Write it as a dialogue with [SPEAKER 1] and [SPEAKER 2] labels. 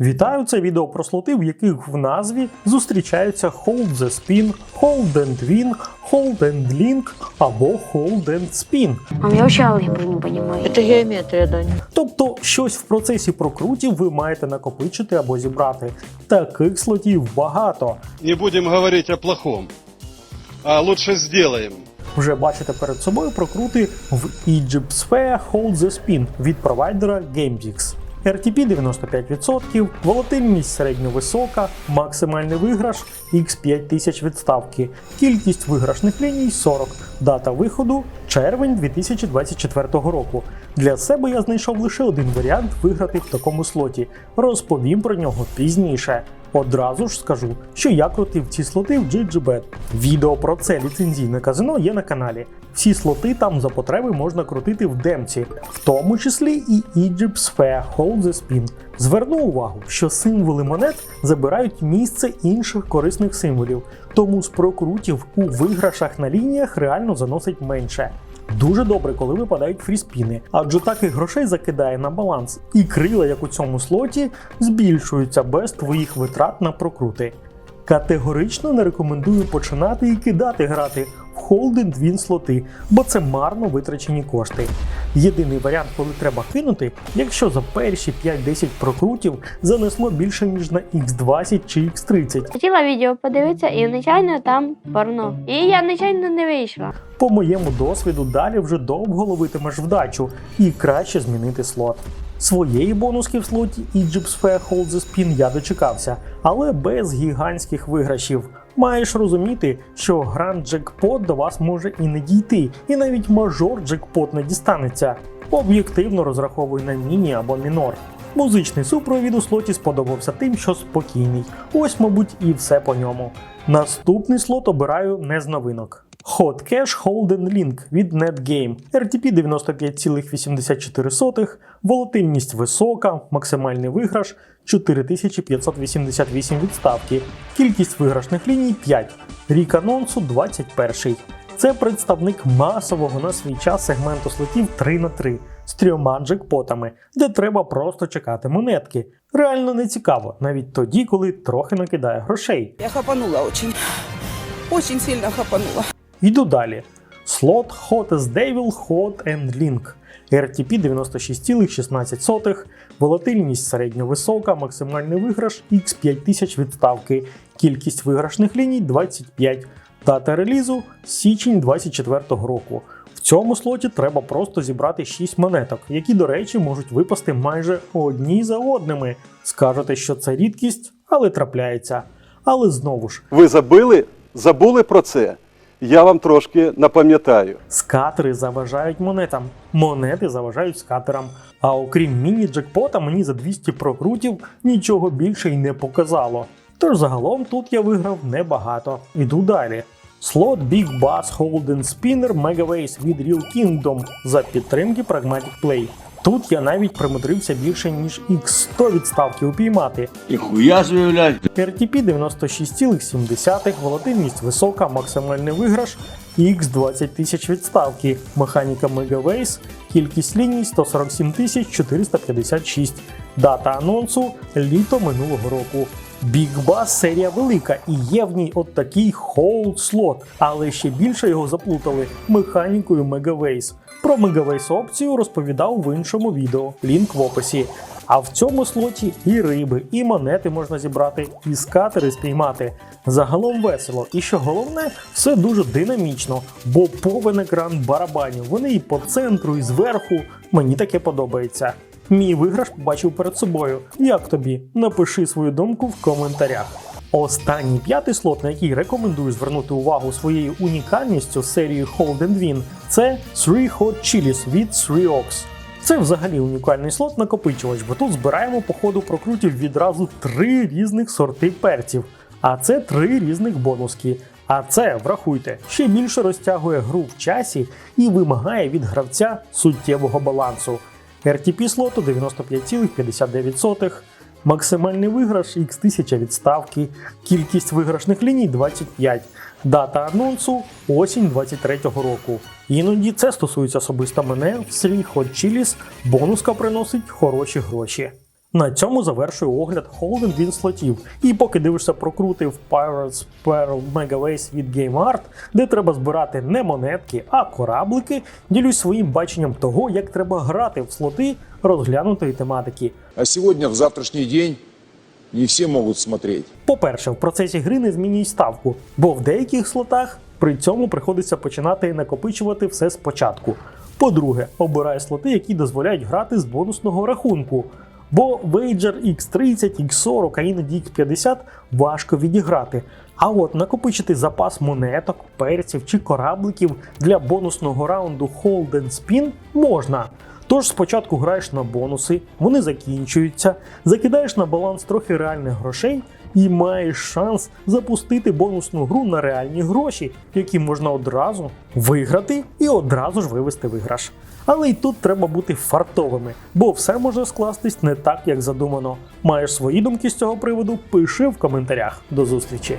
[SPEAKER 1] Вітаю! Це відео про слоти, в яких в назві зустрічаються Hold the Spin, Hold and Win, Hold and Link або Hold and Spin.
[SPEAKER 2] А я вообще алгебру не понимаю.
[SPEAKER 3] Это геометрия, Даня.
[SPEAKER 1] Тобто щось в процесі прокрутів ви маєте накопичити або зібрати. Таких слотів багато.
[SPEAKER 4] Не будем говорить о плохом, а лучше сделаем.
[SPEAKER 1] Вже бачите перед собою прокрути в Egypt Sphere Hold the Spin від провайдера GameDix. RTP 95%, волатильність середньовисока, максимальний виграш X5000 відставки, кількість виграшних ліній 40, дата виходу червень 2024 року. Для себе я знайшов лише один варіант виграти в такому слоті. Розповім про нього пізніше. Одразу ж скажу, що я крутив ці слоти в GGBet. Відео про це ліцензійне казино є на каналі. Всі слоти там за потреби можна крутити в демці, в тому числі і Egypt Sphere Hold the Spin. Зверну увагу, що символи монет забирають місце інших корисних символів, тому з прокрутів у виграшах на лініях реально заносить менше. Дуже добре, коли випадають фріспіни, адже таких грошей закидає на баланс, і крила, як у цьому слоті, збільшуються без твоїх витрат на прокрути. Категорично не рекомендую починати і кидати грати в Hold and слоти, бо це марно витрачені кошти. Єдиний варіант, коли треба кинути, якщо за перші 5-10 прокрутів занесло більше ніж на X20 чи X30.
[SPEAKER 2] Хотіла відео подивитися і нечайно там порно. І я нечайно не вийшла.
[SPEAKER 1] По моєму досвіду, далі вже довго ловитимеш вдачу і краще змінити слот. Своєї бонуски в слоті Egypt Sphere Hold the Spin я дочекався, але без гігантських виграшів. Маєш розуміти, що гранд джекпот до вас може і не дійти, і навіть мажор джекпот не дістанеться. Об'єктивно розраховуй на міні або мінор. Музичний супровід у слоті сподобався тим, що спокійний. Ось, мабуть, і все по ньому. Наступний слот обираю не з новинок. Hot Cash Holden Link від NetGame. RTP 95,84, волатильність висока, максимальний виграш 4588 відставки, кількість виграшних ліній 5, рік анонсу 21. Це представник масового на свій час сегменту слотів 3 на 3 з трьома джекпотами, де треба просто чекати монетки. Реально не цікаво, навіть тоді, коли трохи накидає грошей.
[SPEAKER 5] Я хапанула очень. Очень сильно хапанула.
[SPEAKER 1] Йду далі. Слот Hot as Devil Hot and Link. RTP 96,16, волатильність середньовисока, максимальний виграш X5000 відставки, кількість виграшних ліній 25, дата релізу січень 24 року. В цьому слоті треба просто зібрати 6 монеток, які, до речі, можуть випасти майже одні за одними. Скажете, що це рідкість, але трапляється. Але знову ж,
[SPEAKER 6] Ви забили, забули про це. Я вам трошки напам'ятаю.
[SPEAKER 1] Скатери заважають монетам, монети заважають скатерам. А окрім міні-джекпота, мені за 200 прокрутів нічого більше й не показало. Тож загалом тут я виграв небагато. Іду далі. Слот Big Bass Holden Spinner Megaways від Real Kingdom за підтримки Pragmatic Play. Тут я навіть примудрився більше ніж X100 відставки упіймати.
[SPEAKER 7] Ніхуя блядь.
[SPEAKER 1] RTP 96,7, волатильність висока, максимальний виграш X20 тисяч відставки, механіка Megaways, кількість ліній 147 456, дата анонсу літо минулого року. Big серія велика і є в ній от такий hold слот, але ще більше його заплутали механікою Megaways. Про Megaways опцію розповідав в іншому відео, лінк в описі. А в цьому слоті і риби, і монети можна зібрати, і скатери спіймати. Загалом весело. І що головне, все дуже динамічно, бо повен екран барабанів. Вони і по центру, і зверху. Мені таке подобається. Мій виграш побачив перед собою. Як тобі? Напиши свою думку в коментарях. Останній п'ятий слот, на який рекомендую звернути увагу своєю унікальністю серії Hold and Win, це 3 Hot Chilies від 3 Ox. Це взагалі унікальний слот накопичувач, бо тут збираємо по ходу прокрутів відразу три різних сорти перців. А це три різних бонуски. А це, врахуйте, ще більше розтягує гру в часі і вимагає від гравця суттєвого балансу. RTP слоту 95,59, максимальний виграш X1000 відставки, кількість виграшних ліній 25, дата анонсу осінь 23-го року. Іноді це стосується особисто мене в селі Hot Chili's, бонуска приносить хороші гроші. На цьому завершую огляд Holden Він слотів. І поки дивишся прокрути в Pirates Pearl Mega Ways від Game Art, де треба збирати не монетки, а кораблики, ділюсь своїм баченням того, як треба грати в слоти розглянутої тематики.
[SPEAKER 3] А сегодня, в завтрашний день, не все могут смотреть.
[SPEAKER 1] По-перше, в процесі гри не змінюй ставку, бо в деяких слотах при цьому приходиться починати накопичувати все спочатку. По-друге, обирай слоти, які дозволяють грати з бонусного рахунку. Бо Wager X30, X40, а іноді X50 важко відіграти. А от накопичити запас монеток, перців чи корабликів для бонусного раунду Hold and Spin можна. Тож спочатку граєш на бонуси, вони закінчуються, закидаєш на баланс трохи реальних грошей і маєш шанс запустити бонусну гру на реальні гроші, які можна одразу виграти і одразу ж вивести виграш. Але й тут треба бути фартовими, бо все може скластись не так, як задумано. Маєш свої думки з цього приводу? Пиши в коментарях. До зустрічі!